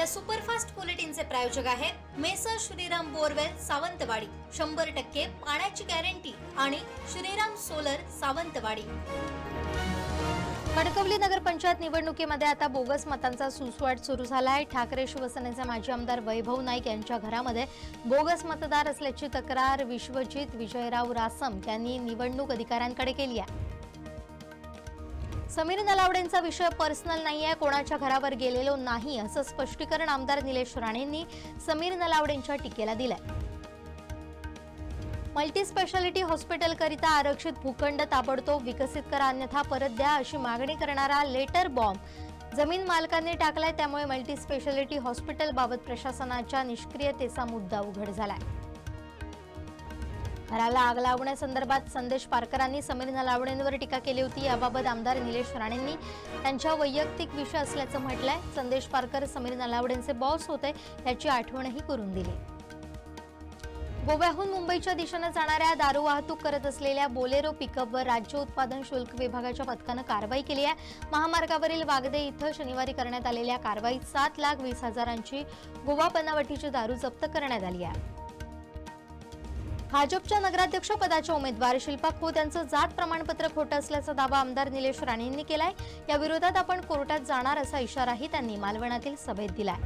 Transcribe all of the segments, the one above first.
या सुपरफास्ट बुलेटिनचे प्रायोजक आहेत मेसर श्रीराम बोरवेल सावंतवाडी. शंभर टक्के पाण्याची गॅरंटी आणि श्रीराम सोलर सावंतवाडी. कणकवली नगरपंचायत निवडणुकीमध्ये आता बोगस मतांचा सुसवाट सुरू झाला आहे ठाकरे शिवसेनेचे माजी आमदार वैभव नाईक यांच्या घरामध्ये बोगस मतदार असल्याची तक्रार विश्वजित विजयराव रासम यांनी निवडणूक अधिकाऱ्यांकडे केली आहे. समीर नलावडेंचा विषय पर्सनल नाही आहे कोणाच्या घरावर गेलेलो नाही असं स्पष्टीकरण आमदार निलेश राणेंनी समीर नलावडेंच्या टीकेला दिलंय. मल्टी स्पेशालिटी हॉस्पिटल करिता आरक्षित भूखंड ताबडतोब विकसित करा अन्यथा परत द्या अशी मागणी करणारा लेटर बॉम्ब जमीन मालकांनी टाकलाय त्यामुळे मल्टी स्पेशालिटी हॉस्पिटल बाबत प्रशासनाच्या निष्क्रियतेचा मुद्दा उघड झालाय. घराला आग लावण्यासंदर्भात संदेश पारकरांनी समीर नलावडेंवर टीका केली होती. याबाबत आमदार निलेश राणेंनी त्यांच्या वैयक्तिक विषय असल्याचं म्हटलंय. संदेश पारकर समीर नलावडेंचे बॉस होते याची आठवणही करून दिली. गोव्याहून मुंबईच्या दिशेनं जाणाऱ्या दारू वाहतूक करत असलेल्या बोलेरो पिकअपवर राज्य उत्पादन शुल्क विभागाच्या पथकानं कारवाई केली आहे. महामार्गावरील वागदे इथं शनिवारी करण्यात आलेल्या कारवाईत सात लाख वीस हजारांची गोवा बनावटीची दारू जप्त करण्यात आली आहे. भाजपच्या नगराध्यक्ष पदाच्या उमेदवार शिल्पा खोत यांचं जात प्रमाणपत्र खोटं असल्याचा दावा आमदार निलेश राणेंनी केलाय. या विरोधात आपण कोर्टात जाणार असा इशाराही त्यांनी मालवणातील सभेत दिलाय.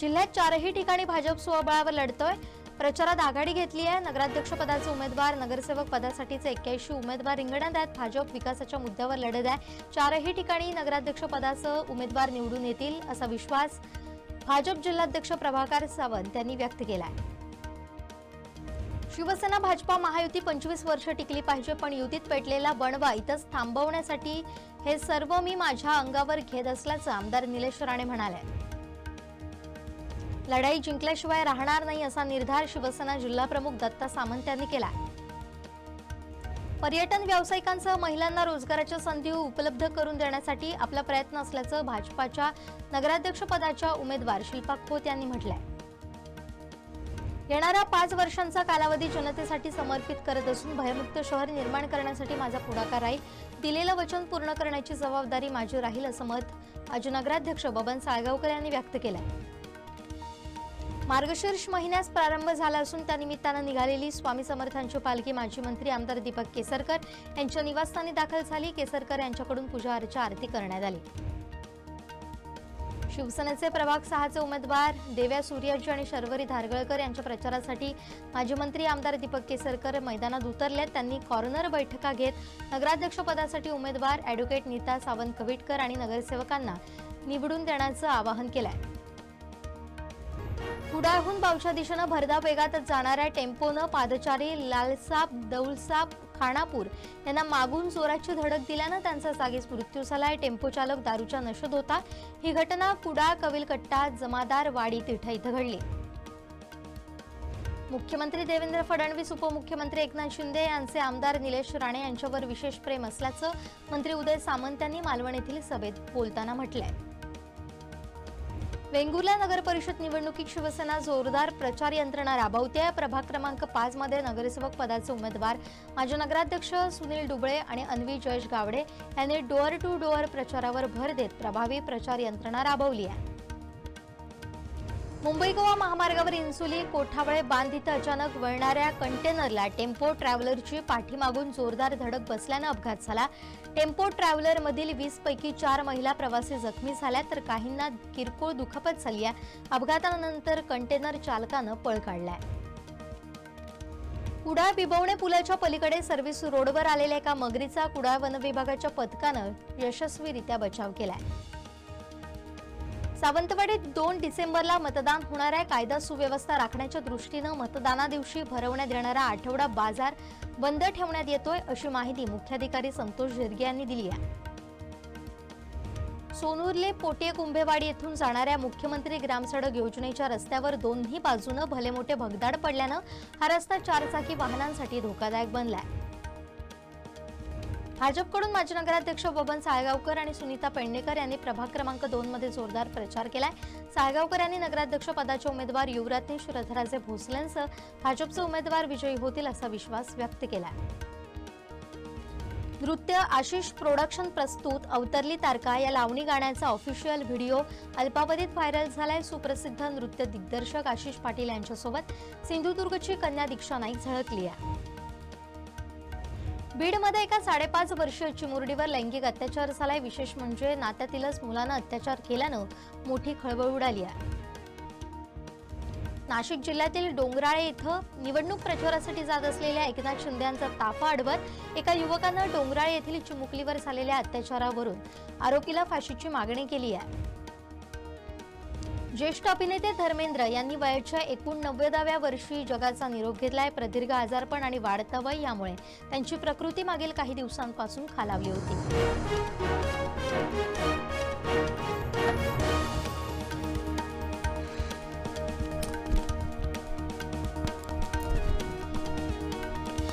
जिल्ह्यात चारही ठिकाणी भाजप स्वबळावर लढतोय. प्रचारात आघाडी घेतली आहे. नगराध्यक्ष पदाचे उमेदवार नगरसेवक पदासाठीचे एक्क्याऐंशी उमेदवार रिंगणात आहेत. भाजप विकासाच्या मुद्द्यावर लढत आहे. चारही ठिकाणी नगराध्यक्ष पदाचं उमेदवार निवडून येतील असा विश्वास भाजप जिल्हाध्यक्ष प्रभाकर सावंत यांनी व्यक्त केला आहे शिवसेना भाजपा महायुती पंचवीस वर्ष टिकली पाहिजे पण युतीत पेटलेला बणवा इथंच थांबवण्यासाठी हे सर्व मी माझ्या अंगावर घेत असल्याचं आमदार निलेश राणे म्हणाले. लढाई जिंकल्याशिवाय राहणार नाही असा निर्धार शिवसेना जिल्हाप्रमुख दत्ता सामंत यांनी केला पर्यटन व्यावसायिकांसह महिलांना रोजगाराच्या संधी उपलब्ध करून देण्यासाठी आपला प्रयत्न असल्याचं भाजपाच्या नगराध्यक्षपदाच्या उमेदवार शिल्पा खोत यांनी म्हटलंय. येणारा पाच वर्षांचा कालावधी जनतेसाठी समर्पित करत असून भयमुक्त शहर निर्माण करण्यासाठी माझा पुढाकार राहील दिलेलं वचन पूर्ण करण्याची जबाबदारी माझी राहील असं मत माजी नगराध्यक्ष बबन साळगावकर यांनी व्यक्त केलंय. मार्गशीर्ष महिन्यास प्रारंभ झाला असून त्यानिमित्तानं निघालेली स्वामी समर्थांची पालखी माजी मंत्री आमदार दीपक केसरकर यांच्या निवासस्थानी दाखल झाली. केसरकर यांच्याकडून पूजा अर्चा आरती करण्यात आली. शिवसेनेचे प्रभाग सहाचे उमेदवार देव्या सूर्याजी आणि शर्वरी धारगळकर यांच्या प्रचारासाठी माजी मंत्री आमदार दीपक केसरकर मैदानात उतरले. त्यांनी कॉर्नर बैठका घेत नगराध्यक्षपदासाठी उमेदवार ॲडव्होकेट नीता सावंत कविटकर आणि नगरसेवकांना निवडून देण्याचं आवाहन केलं आहे कुडाळहून बावच्या दिशेनं भरधाव वेगात जाणाऱ्या टेम्पोनं पादचारी लालसाप दौलसाप खानापूर यांना मागून जोराची धडक दिल्यानं त्यांचा जागीच मृत्यू झालाय टेम्पो चालक दारूच्या नशेत होता. ही घटना कुडाळ कविलकट्टा जमादार वाडी तिठा इथं घडली. मुख्यमंत्री देवेंद्र फडणवीस उपमुख्यमंत्री एकनाथ शिंदे यांचे आमदार निलेश राणे यांच्यावर विशेष प्रेम असल्याचं मंत्री उदय सामंत यांनी मालवण येथील सभेत बोलताना म्हटलंय. वेंगुर्ला नगर परिषद निवडणुकीत शिवसेना जोरदार प्रचार यंत्रणा राबवते. प्रभाग क्रमांक पाच मध्ये नगरसेवक पदाचे उमेदवार माजी नगराध्यक्ष सुनील डुबळे आणि अन्वी जयेश गावडे यांनी डोअर टू डोअर प्रचारावर भर देत प्रभावी प्रचार यंत्रणा राबवली आहे. मुंबई गोवा महामार्गावर इन्सुली कोठावळे बांध इथं अचानक वळणाऱ्या कंटेनरला टेम्पो ट्रॅव्हलरची पाठीमागून जोरदार धडक बसल्यानं अपघात झाला. टेम्पो ट्रॅव्हलर मधील वीस पैकी चार महिला प्रवासी जखमी झाल्या तर काहींना किरकोळ दुखापत झाली आहे. अपघातानंतर कंटेनर चालकानं पळ काढलाय. कुडाळ बिबवणे पुलाच्या पलीकडे सर्व्हिस रोडवर आलेल्या एका मगरीचा कुडाळ वनविभागाच्या पथकानं यशस्वीरित्या बचाव केलाय. सावंतवाडीत दोन डिसेंबरला मतदान होणार आहे. कायदा सुव्यवस्था राखण्याच्या दृष्टीनं मतदानादिवशी भरवण्यात येणारा आठवडा बाजार बंद ठेवण्यात येतोय अशी माहिती मुख्याधिकारी संतोष झिरगे यांनी दिली आहे. सोनूरले पोटे कुंभेवाडी येथून जाणाऱ्या मुख्यमंत्री ग्रामसडक योजनेच्या रस्त्यावर दोन्ही बाजूनं भले मोठे भगदाड पडल्यानं हा रस्ता चारचाकी वाहनांसाठी धोकादायक बनलाय. भाजपकडून माजी नगराध्यक्ष बबन साळगावकर आणि सुनीता पेडणेकर यांनी प्रभाग क्रमांक दोन मध्ये जोरदार प्रचार केलाय. साळगावकर यांनी नगराध्यक्ष पदाचे उमेदवार युवराज्ञेश रथराजे भोसलेंसह भाजपचे उमेदवार विजयी होतील असा विश्वास व्यक्त केलाय. नृत्य आशिष प्रोडक्शन प्रस्तुत अवतरली तारका या लावणी गाण्याचा ऑफिशियल व्हिडिओ अल्पावधीत व्हायरल झालाय. सुप्रसिद्ध नृत्य दिग्दर्शक आशिष पाटील यांच्यासोबत सिंधुदुर्गची कन्या दीक्षा नाईक झळकली आहे. बीडमध्ये एका साडेपाच वर्षीय चिमुरडीवर लैंगिक अत्याचार झालाय. विशेष म्हणजे नात्यातीलच मुलानं अत्याचार केल्यानं मोठी खळबळ उडाली आहे. नाशिक जिल्ह्यातील डोंगराळे इथं निवडणूक प्रचारासाठी जात असलेल्या एकनाथ शिंदे यांचा ताफा अडवत एका युवकानं डोंगराळे येथील चिमुकलीवर झालेल्या अत्याचारावरून आरोपीला फाशीची मागणी केली आहे. ज्येष्ठ अभिनेते धर्मेंद्र यांनी वयाच्या एकोणनव्वदाव्या वर्षी जगाचा निरोप घेतलाय. प्रदीर्घ आजारपण आणि वाढतं वय यामुळे त्यांची प्रकृती मागील काही दिवसांपासून खालावली होती.